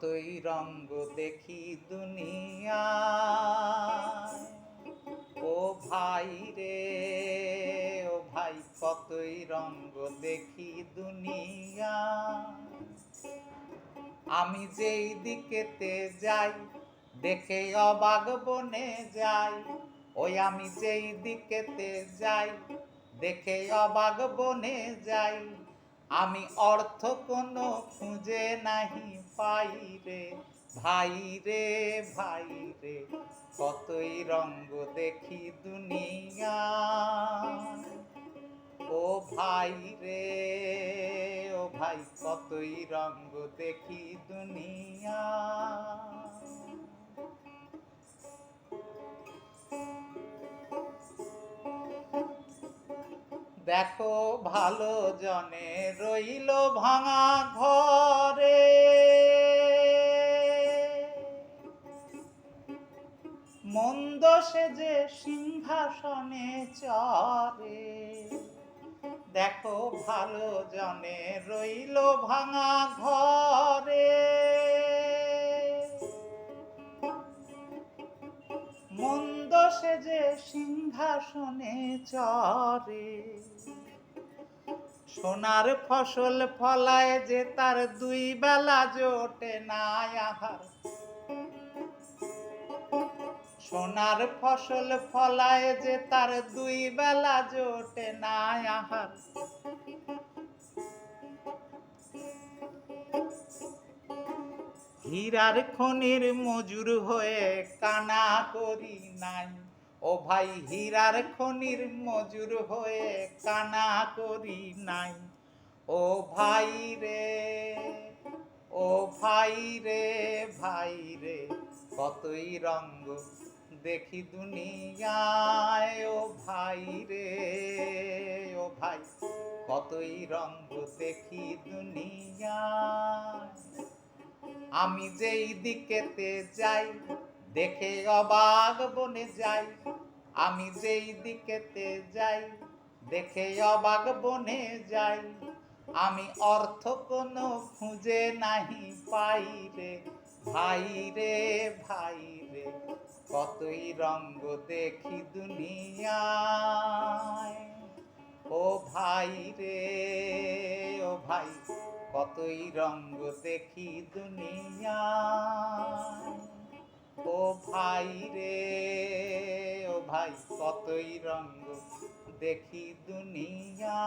কতই রঙ্গ দেখি দুনিয়া। ও ভাই রে, ও ভাই, কতই রঙ্গ দেখি দুনিয়া। আমি যেই দিকেতে যাই, দেখে অবাক বনে যাই। ওই আমি যেই দিকেতে যাই, দেখে অবাক বনে যাই। আমি অর্থ কোনো খুঁজে নাহি পাই রে ভাই রে ভাই রে কতই রঙ্গ দেখি দুনিয়া। ও ভাই রে ও ভাই, কতই রঙ্গ দেখি দুনিয়া। দেখো ভালো জনে রইল ভাঙা ঘরে। মন্দ সে যে সিংহাসনে চরে দেখো ভালো জনে রইল ভাঙা ঘরে। মন্দ সে যে সিংহাসনে চরে সোনার ফসল ফলায় যে তার দুই বেলা জোটে না আহার। সোনার ফসল ফলায় যে তার দুই বেলা জোটে না আহার। হীরার খনির মজুর হয়ে কানা করি নাই। ও ভাই, হীরার খনির মজুর হয়ে কানা করি নাই। ও ভাই রে, ও ভাই রে ভাই রে, কতই রঙ্গ দেখি দুনিয়ায়, ও ভাই রে, ও ভাই, কতই রঙ্গ দেখি দুনিয়ায়। আমি যেই দিকেতে যাই, দেখে অবাক বনে যাই। আমি যেই দিকেতে যাই, দেখে অবাক বনে যাই। আমি অর্থ কোনো খুঁজে নাহি পাই রে ভাই রে ভাই রে কতই রঙ্গ দেখি দুনিয়ায়। ও ভাই রে ও ভাই, কতই রঙ্গ দেখি দুনিয়ায়। ও ভাই রে ও ভাই, কতই রঙ্গ দেখি দুনিয়া